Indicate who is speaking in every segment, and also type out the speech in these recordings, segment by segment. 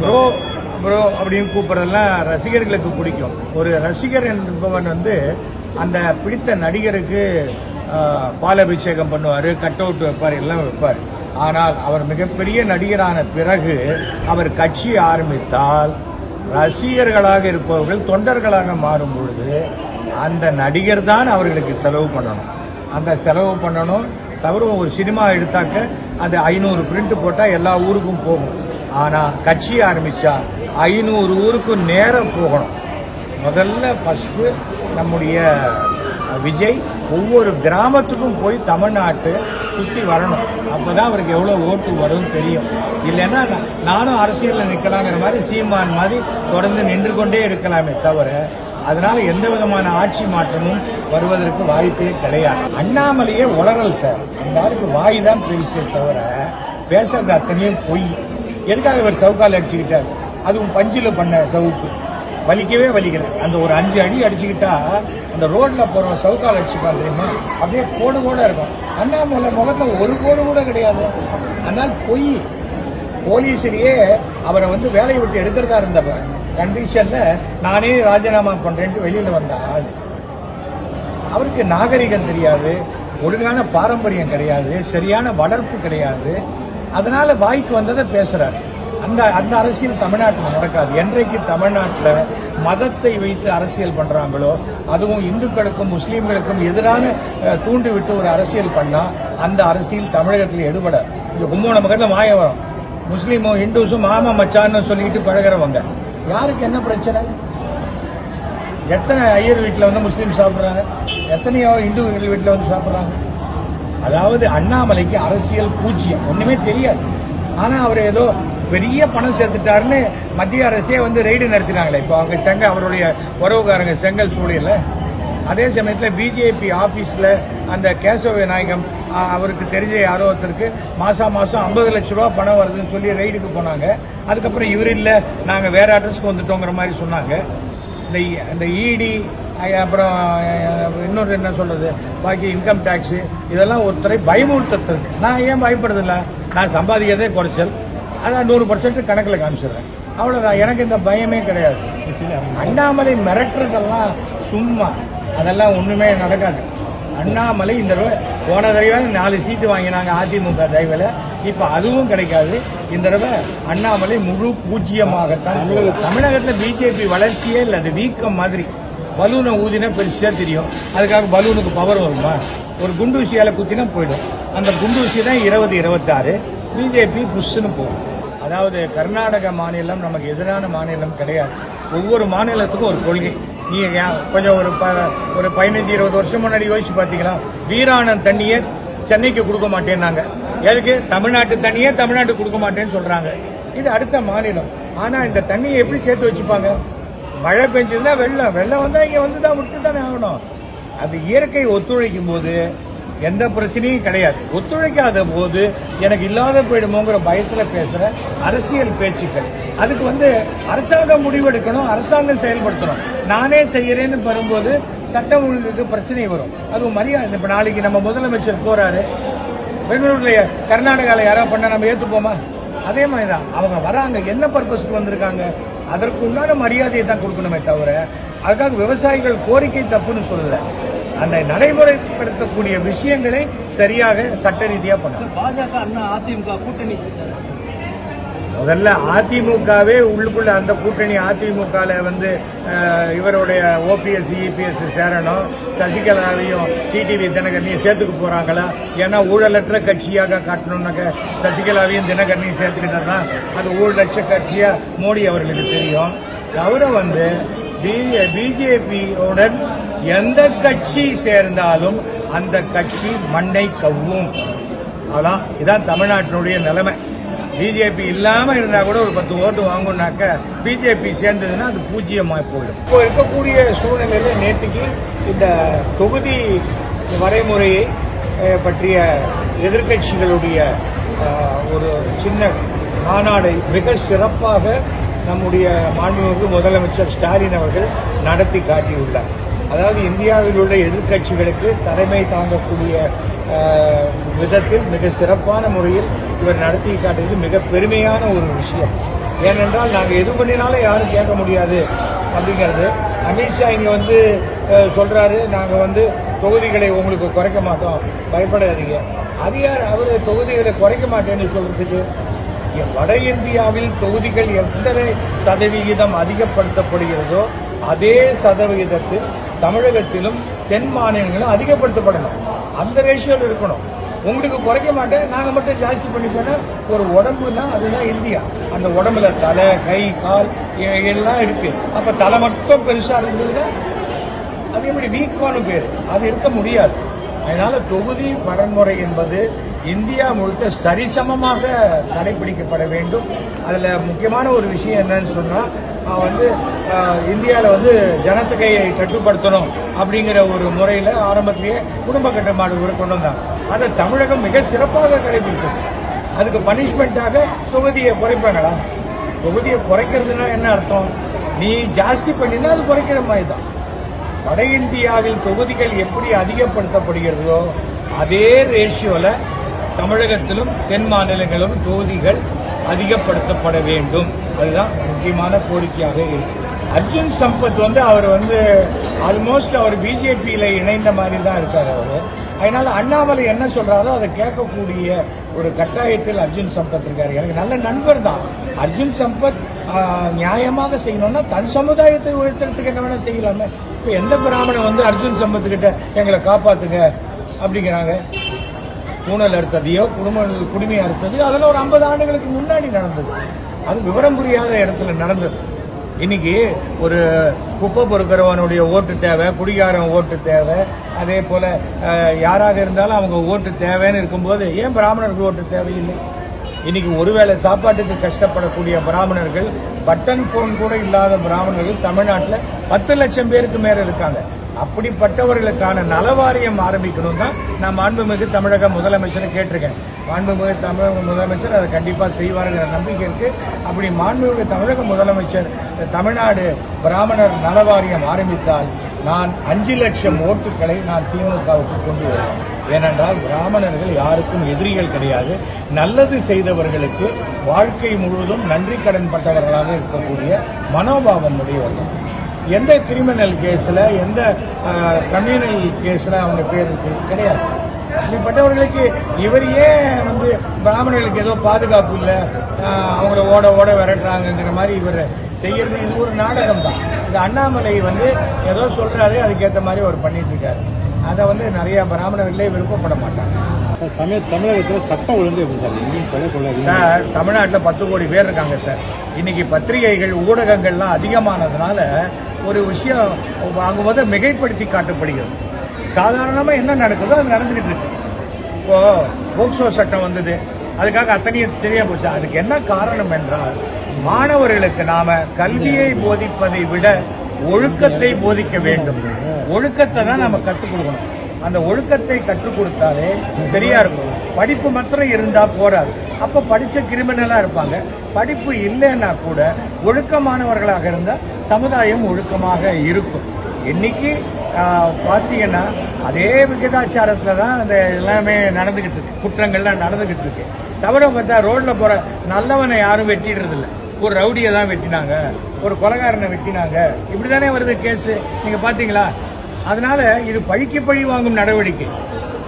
Speaker 1: Bro bro அப்படின்னு கூப்பிட்றதுலாம் ரசிகர்களுக்கு பிடிக்கும். ஒரு ரசிகர் என்பவன் வந்து அந்த பிடித்த நடிகருக்கு பாலபிஷேகம் பண்ணுவார் கட் அவுட் வைப்பார் எல்லாம் வைப்பார். ஆனால் அவர் மிகப்பெரிய நடிகரான பிறகு அவர் கட்சி ஆரம்பித்தால் ரசிகர்களாக இருப்பவர்கள் தொண்டர்களாக மாறும் பொழுது அந்த நடிகர் தான் அவர்களுக்கு செலவு பண்ணணும். அந்த செலவு பண்ணணும். தவிர ஒரு சினிமா எடுத்தாக்க அது ஐநூறு பிரிண்ட் போட்டால் எல்லா ஊருக்கும் போகும். ஆனால் கட்சி ஆரம்பித்தா ஐநூறு ஊருக்கு நேரம் போகணும். முதல்ல ஃபஸ்ட்டு நம்முடைய விஜய் ஒவ்வொரு கிராமத்துக்கும் போய் தமிழ்நாட்டு சுற்றி வரணும். அப்போ தான் அவருக்கு எவ்வளோ ஓட்டு வரும்னு தெரியும். இல்லைன்னா நானும் அரசியலில் நிற்கலாங்கிற மாதிரி சீமான் மாதிரி தொடர்ந்து நின்று கொண்டே இருக்கலாமே தவிர அதனால எந்த விதமான ஆட்சி மாற்றமும் வருவதற்கு வாய்ப்பே கிடையாது. அண்ணாமலையே உளறல் சார். அந்த ஆளுக்கு வாய் தான் பேசிய தவிர பேசுறது அத்தனையும் பொய். எதுக்காக இவர் சவுக்கால் அடிச்சுக்கிட்டார்? அதுவும் பஞ்சில் பண்ண சவுக்கு. வலிக்கவே வலிக்கல. அந்த ஒரு அஞ்சு அடி அடிச்சுக்கிட்டா அந்த ரோட்ல போறோம் சவுக்கால் அடிச்சுப்பான் தெரியுமா? அப்படியே கோடு கூட இருக்கும். அண்ணாமலை முகத்துல ஒரு கோடு கூட கிடையாது. அதனால் பொய். போலீஸிலேயே அவரை வந்து வேலையை விட்டு எடுக்கிறதா இருந்தப்ப கண்டிஷன்ல நானே ராஜினாமா பண்றேன்ட்டு வெளியில வந்த ஆள். அவருக்கு நாகரிகம் தெரியாது. ஒழுங்கான பாரம்பரியம் கிடையாது. சரியான வளர்ப்பு கிடையாது. அதனால வாய்க்கு வந்ததை பேசுறாரு. அந்த அந்த அரசியல் தமிழ்நாட்டில் நடக்காது. என்றைக்கு தமிழ்நாட்டில் மதத்தை வைத்து அரசியல் பண்றாங்களோ அதுவும் இந்துக்களுக்கும் முஸ்லீம்களுக்கும் எதிரான தூண்டிவிட்டு தூண்டி விட்டு ஒரு அரசியல் பண்ணா அந்த அரசியல் தமிழகத்தில் எடுபட இந்த கும்போண பக்கத்தில் மாய வரும். முஸ்லீமும் இந்துஸும் மாமா மச்சான்னு சொல்லிட்டு பழகிறவங்க. யாருக்கு என்ன பிரச்சனை? எத்தனை ஐயர் வீட்டில் வந்து முஸ்லீம் சாப்பிட்றாங்க? எத்தனையோ இந்துக்கள் வீட்டில் வந்து சாப்பிட்றாங்க? அதாவது அண்ணாமலைக்கு அரசியல் பூஜ்ஜியம். ஒண்ணுமே தெரியாது. ஆனா அவர் ஏதோ பெரிய பணம் சேர்த்துட்டாருன்னு மத்திய அரசே வந்து ரெய்டு நடத்தினாங்களே. இப்போ அவங்க செங்க அவருடைய உறவுக்காரங்க செங்கல் சூழல அதே சமயத்தில் பிஜேபி ஆஃபீஸில் அந்த கேசவ விநாயகம் அவருக்கு தெரிஞ்ச யாரோ ஒருத்தருக்கு மாதம் மாதம் ஐம்பது லட்ச ரூபா பணம் வருதுன்னு சொல்லி ரைடுக்கு போனாங்க. அதுக்கப்புறம் இவர் இல்லை நாங்கள் வேற அட்ரஸ்க்கு வந்துட்டோங்கிற மாதிரி சொன்னாங்க. இந்த இ- இந்த இடி அப்புறம் இன்னொரு என்ன சொல்கிறது பாக்கி இன்கம் டேக்ஸு இதெல்லாம் ஒருத்தரை பயமுறுத்தது நான் ஏன் பயப்படுறதில்ல? நான் சம்பாதிக்கிறதே குறைச்சல். ஆனால் நூறு பர்சன்ட் கணக்கில் காமிச்சிடுறேன். அவ்வளோதான் எனக்கு இந்த பயமே கிடையாது. அண்ணாமலை மிரட்டுறதெல்லாம் சும்மா. அதெல்லாம் ஒன்றுமே நடக்காது. அண்ணாமலை இந்த தடவை போன தடவை நாலு சீட்டு வாங்கினாங்க அதிமுக தயவில் இப்போ அதுவும் கிடைக்காது. இந்த தடவை அண்ணாமலை முழு பூஜ்ஜியமாகத்தான். தமிழகத்தில் பிஜேபி வளர்ச்சியே இல்லை. அது வீக்கம் மாதிரி. பலூனை ஊதினா பெருசாக தெரியும். அதுக்காக பலூனுக்கு பவர் வருமா? ஒரு குண்டூசியால் குத்தினா போயிடும். அந்த குண்டூசி தான் இருபது இருபத்தாறு. பிஜேபி புஷ்ஷுன்னு போகும். அதாவது கர்நாடக மாநிலம் நமக்கு எதிரான மாநிலம் கிடையாது. ஒவ்வொரு மாநிலத்துக்கும் ஒரு கொள்கை. நீங்கள் ஏன் கொஞ்சம் ஒரு ப- ஒரு பதினஞ்சு இருபது வருஷம் முன்னாடி யோசிச்சு பார்த்தீங்களா? வீராணம் தண்ணியே சென்னைக்கு கொடுக்க மாட்டேன்னாங்க. எதுக்கு? தமிழ்நாட்டு தண்ணியே தமிழ்நாட்டுக்கு கொடுக்க மாட்டேன்னு சொல்கிறாங்க இது அடுத்த மாநிலம். ஆனால் இந்த தண்ணியை எப்படி சேர்த்து வச்சுப்பாங்க? மழை பெஞ்சதுன்னா வெள்ளம். வெள்ளம் வந்தால் இங்கே வந்து தான் விட்டு தானே ஆகணும். அது இயற்கை ஒத்துழைக்கும் போது எந்த பிரச்சனையும் கிடையாது. ஒத்துழைக்காத போது எனக்கு இல்லாத போயிடுமோங்கிற பயத்தில் பேசுகிற அரசியல் பேச்சுக்கள். அதுக்கு வந்து அரசாங்கம் முடிவெடுக்கணும் அரசாங்கம் செயல்படுத்தணும். நானே செய்கிறேன்னு வரும்போது சட்டம் ஒழுங்குக்கு பிரச்சனை வரும். அதுவும் மரியாதை. இப்போ நாளைக்கு நம்ம முதலமைச்சர் போகிறாரு பெங்களூர்ல கர்நாடகாவில் யாராவது பண்ண நம்ம ஏற்றுப்போமா அதே மாதிரி தான் அவங்க வராங்க. என்ன பர்பஸ்க்கு வந்திருக்காங்க? அதற்கு உண்டான மரியாதையை தான் கொடுக்கணுமே தவிர அதுக்காக விவசாயிகள் கோரிக்கை தப்புன்னு சொல்லல. அந்த நடைமுறைப்படுத்தக்கூடிய விஷயங்களை சரியாக சட்ட ரீதியாக பண்ணணும்.
Speaker 2: பாஜக அண்ணா அதிமுக கூட்டணி. சார்
Speaker 1: முதல்ல அதிமுகவே உள்ளுக்குள்ள அந்த கூட்டணி அதிமுகவில் வந்து இவருடைய ஓபிஎஸ் இபிஎஸ் சேரணும். சசிகலாவையும் டிடிவி தினகரனையும் சேர்த்துக்க போகிறாங்களா ஏன்னா ஊழலற்ற கட்சியாக காட்டணும்னாக்க சசிகலாவையும் தினகரனையும் சேர்த்துக்கிட்டா தான் அது ஊழலற்ற கட்சியாக மோடி அவர்களுக்கு தெரியும். அவரை வந்து பிஜேபியுடன் எந்த கட்சி சேர்ந்தாலும் அந்த கட்சி மண்ணை கவ்வும். அதான் இதான் தமிழ்நாட்டினுடைய நிலைமை. பிஜேபி இல்லாம இருந்தா கூட ஒரு பத்து ஓட்டு வாங்குனாக்க பிஜேபி சேர்ந்ததுன்னா அது பூஜ்ஜியமாக போயிடும். இப்போ இருக்கக்கூடிய சூழ்நிலையில நேற்றுக்கு இந்த தொகுதி வரைமுறையை பற்றிய எதிர்க்கட்சிகளுடைய ஒரு சின்ன மாநாடை மிக சிறப்பாக நம்முடைய மாண்புமிகு முதலமைச்சர் ஸ்டாலின் அவர்கள் நடத்தி காட்டியுள்ளார். அதாவது இந்தியாவில் உள்ள எதிர்க்கட்சிகளுக்கு தலைமை தாங்கக்கூடிய விதத்தில் மிக சிறப்பான முறையில் இவர் நடத்தி காட்டுறது மிக பெருமையான ஒரு விஷயம். ஏனென்றால் நாங்கள் எது பண்ணினாலும் யாரும் கேட்க முடியாது அப்படிங்கிறது. அமித்ஷா இங்கே வந்து சொல்கிறாரு நாங்கள் வந்து தொகுதிகளை உங்களுக்கு குறைக்க மாட்டோம். பயப்படாதீங்க. அது யார்? அவர் தொகுதிகளை குறைக்க மாட்டேன்னு சொல்கிறதுக்கு வட இந்தியாவில் தொகுதிகள் எத்தனை சதவிகிதம் அதிகப்படுத்தப்படுகிறதோ அதே சதவிகிதத்தில் தமிழகத்திலும் தென் மாநிலங்களும் அதிகப்படுத்தப்படணும். அந்த ரேஷியோவில் இருக்கணும். உங்களுக்கு குறைக்க மாட்டேன். நாங்கள் மட்டும் ஜாஸ்தி பண்ணிப்போனா ஒரு உடம்புனா அதுதான் இந்தியா. அந்த உடம்புல தலை கை கால் எல்லாம் இருக்கு. அப்போ தலை மட்டும் பெருசாக இருந்ததுன்னா அது எப்படி வீக்கான பேர். அது இருக்க முடியாது. அதனால தொகுதி பரன்முறை என்பது இந்தியா முழுக்க சரிசமமாக கடைபிடிக்கப்பட வேண்டும். அதில் முக்கியமான ஒரு விஷயம் என்னன்னு சொன்னால் நான் வந்து இந்தியாவில் வந்து ஜனத்தொகையை கட்டுப்படுத்தணும் அப்படிங்கிற ஒரு முறையில் ஆரம்பத்திலேயே குடும்ப கட்டுப்பாடு கூட கொண்டு வந்தாங்க. அதை தமிழகம் மிக சிறப்பாக கடைபிடிக்கும் அதுக்கு பனிஷ்மெண்ட்டாக தொகுதியை குறைப்பாங்களா? தொகுதியை குறைக்கிறதுனா என்ன அர்த்தம்? நீ ஜாஸ்தி பண்ணினா அது குறைக்கிற மாதிரி தான். வட இந்தியாவில் தொகுதிகள் எப்படி அதிகப்படுத்தப்படுகிறதோ அதே ரேஷியோவில் தமிழகத்திலும் தென் மாநிலங்களும் தொகுதிகள் அதிகப்படுத்தப்பட வேண்டும். அதுதான் முக்கியமான கோரிக்கையாக இருக்கு. அர்ஜுன் சம்பத் வந்து அவர் வந்து ஆல்மோஸ்ட் அவர் பிஜேபியில் இணைந்த மாதிரி தான் இருக்கார் அவர். அதனால் அண்ணாமலை என்ன சொல்கிறாரோ அதை கேட்கக்கூடிய ஒரு கட்டாயத்தில் அர்ஜுன் சம்பத் இருக்கார். எனக்கு நல்ல நண்பர் தான். அர்ஜுன் சம்பத் நியாயமாக செய்யணும்னா தன் சமுதாயத்தை உயர்த்துறதுக்கு என்ன வேணால் செய்யலாமே. இப்போ எந்த பிராமணன் வந்து அர்ஜுன் சம்பத்துக்கிட்ட எங்களை காப்பாற்றுங்க அப்படிங்கிறாங்க. ஊழல் அறுத்ததையோ குடும்ப குடுமையை அறுத்ததையோ அதெல்லாம் ஒரு ஐம்பது ஆண்டுகளுக்கு முன்னாடி நடந்தது. அது விவரம் புரியாத இடத்துல நடந்தது. இன்னைக்கு ஒரு குப்பை பொறுக்கிறவனுடைய ஓட்டு தேவை குடிகாரன் ஓட்டு தேவை. அதே போல யாராக இருந்தாலும் அவங்க ஓட்டு தேவைன்னு இருக்கும்போது ஏன் பிராமணருக்கு ஓட்டு தேவையில்லை? இன்னைக்கு ஒருவேளை சாப்பாட்டுக்கு கஷ்டப்படக்கூடிய பிராமணர்கள் பட்டன் போன் கூட இல்லாத பிராமணர்கள் தமிழ்நாட்டில் பத்து லட்சம் பேருக்கு மேலே இருக்காங்க. அப்படிப்பட்டவர்களுக்கான நலவாரியம் ஆரம்பிக்கணும் தான் நான் மாண்புமிகு தமிழக முதலமைச்சரை கேட்டிருக்கேன். மாண்புமிகு தமிழக முதலமைச்சர் அதை கண்டிப்பா செய்வாருங்கிற நம்பிக்கை இருக்கு. அப்படி மாண்புமிகு தமிழக முதலமைச்சர் தமிழ்நாடு பிராமணர் நலவாரியம் ஆரம்பித்தால் நான் அஞ்சு லட்சம் ஓட்டுகளை நான் திமுகவுக்கு கொண்டு வருவேன். ஏனென்றால் பிராமணர்கள் யாருக்கும் எதிரிகள் கிடையாது. நல்லது செய்தவர்களுக்கு வாழ்க்கை முழுவதும் நன்றி கடன் பட்டவர்களாக இருக்கக்கூடிய மனோபாவம் உடையவர்கள். எந்த கிரிமினல் கேஸ்ல எந்த கம்யூனல் கேஸ்ல அவங்க பேர் இருக்கு? கிடையாது. அப்படிப்பட்டவர்களுக்கு இவர் ஏன் வந்து பிராமணர்களுக்கு ஏதோ பாதுகாப்பு இல்லை? அவங்கள ஓட ஓட விரட்டுறாங்கங்கிற மாதிரி இவர் செய்யறது இது ஒரு நாடகம் தான் இது அண்ணாமலை வந்து ஏதோ சொல்றாரு அதுக்கேற்ற மாதிரி அவர் பண்ணிட்டு இருக்காரு அதை வந்து நிறைய பிராமணர்களே விருப்பப்பட மாட்டாங்க.
Speaker 3: சமய தமிழகத்தில் சட்டம் ஒழுங்கு எப்படி சார்? எங்கேயும் கொலை
Speaker 1: சார் தமிழ்நாட்டில் பத்து கோடி பேர் இருக்காங்க சார். இன்னைக்கு பத்திரிகைகள் ஊடகங்கள்லாம் அதிகமானதுனால ஒரு விஷயம் வாங்கும்போது மிகைப்படுத்தி காட்டப்படுகிறது. சாதாரணமாக என்ன நடக்குதோ அது நடந்துகிட்டு இருக்கு. இப்போ போக்சோ சட்டம் வந்தது. அதுக்காக அத்தனையும் சரியா போச்சு. அதுக்கு என்ன காரணம் என்றால் மாணவர்களுக்கு நாம கல்வியை போதிப்பதை விட ஒழுக்கத்தை போதிக்க வேண்டும். ஒழுக்கத்தை தான் நம்ம கற்றுக் கொடுக்கணும். அந்த ஒழுக்கத்தை கற்றுக் கொடுத்தாலே சரியா இருக்கும். படிப்பு மாத்திரம் இருந்தா போறாது. அப்போ படித்த கிரிமினலாக இருப்பாங்க. படிப்பு இல்லைன்னா கூட ஒழுக்கமானவர்களாக இருந்தால் சமுதாயம் ஒழுக்கமாக இருக்கும். இன்னைக்கு பார்த்தீங்கன்னா அதே விகிதாச்சாரத்தில் தான் அந்த எல்லாமே நடந்துக்கிட்டு இருக்கு. குற்றங்கள்லாம் நடந்துக்கிட்டு இருக்கு. தவிர பார்த்தா ரோட்டில் போகிற நல்லவனை யாரும் வெட்டிடுறதில்ல ஒரு ரவுடியை தான் வெட்டினாங்க. ஒரு கொலகாரனை வெட்டினாங்க. இப்படி தானே வருது கேஸு நீங்கள் பார்த்தீங்களா அதனால இது பழிக்கு பழி வாங்கும் நடவடிக்கை.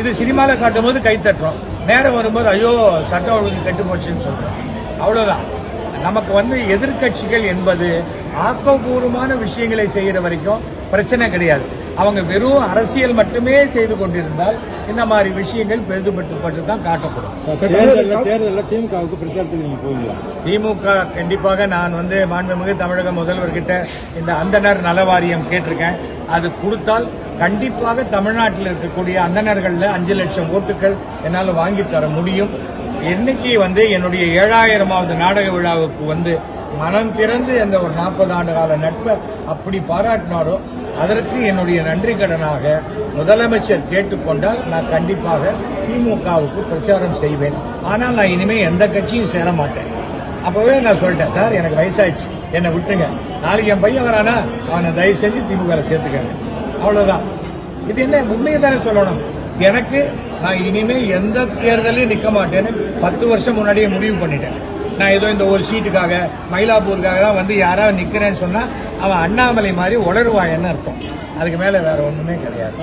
Speaker 1: இது சினிமாவில் காட்டும் போது கைத்தட்டுறோம் நேரம் வரும்போது ஐயோ சட்டம் ஒழுங்கு கெட்டு போச்சுன்னு சொல்றோம் அவ்வளவுதான். நமக்கு வந்து எதிர்க்கட்சிகள் என்பது ஆக்கப்பூர்வமான விஷயங்களை செய்யற வரைக்கும் பிரச்சனை கிடையாது. அவங்க வெறும் அரசியல் மட்டுமே செய்து கொண்டிருந்தால் இந்த மாதிரி விஷயங்கள் பெரிதுபட்டுப்பட்டு தான் காட்டப்படும்
Speaker 3: தேர்தலில் திமுகவுக்கு பிரச்சாரத்துக்கு நீங்கள் போவீங்களா?
Speaker 1: திமுக கண்டிப்பாக நான் வந்து மாண்புமிகு தமிழக முதல்வர்கிட்ட இந்த அந்தனர் நலவாரியம் கேட்டிருக்கேன். அது கொடுத்தால் கண்டிப்பாக தமிழ்நாட்டில் இருக்கக்கூடிய அந்தணர்கள்ல அஞ்சு லட்சம் ஓட்டுகள் என்னால் வாங்கி தர முடியும். என்னைக்கு வந்து என்னுடைய ஏழாயிரமாவது நாடக விழாவுக்கு வந்து மனம் திறந்து அந்த ஒரு நாற்பது ஆண்டு கால நட்பை அப்படி பாராட்டினாரோ அதற்கு என்னுடைய நன்றி கடனாக முதலமைச்சர் கேட்டுக்கொண்டால் நான் கண்டிப்பாக திமுகவுக்கு பிரச்சாரம் செய்வேன். ஆனால் நான் இனிமேல் எந்த கட்சியும் சேர மாட்டேன். அப்போவே நான் சொல்லிட்டேன் சார் எனக்கு வயசாயிடுச்சு. என்னை விட்டுருங்க. நாளைக்கு என் பையன் வரானா அவனை தயவு செஞ்சு திமுக சேர்த்துக்கங்க. அவ்வளோதான் இது என்ன? உண்மையை தானே சொல்லணும். எனக்கு நான் இனிமேல் எந்த தேர்தலையும் நிற்க மாட்டேன்னு பத்து வருஷம் முன்னாடியே முடிவு பண்ணிட்டேன். நான் ஏதோ இந்த ஒரு சீட்டுக்காக மயிலாப்பூருக்காக தான் வந்து யாராவது நிற்கிறேன்னு சொன்னால் அவன் அண்ணாமலை மாதிரி உளருவாயன்னு அர்த்தம்? அதுக்கு மேலே வேறு ஒன்றுமே கிடையாது.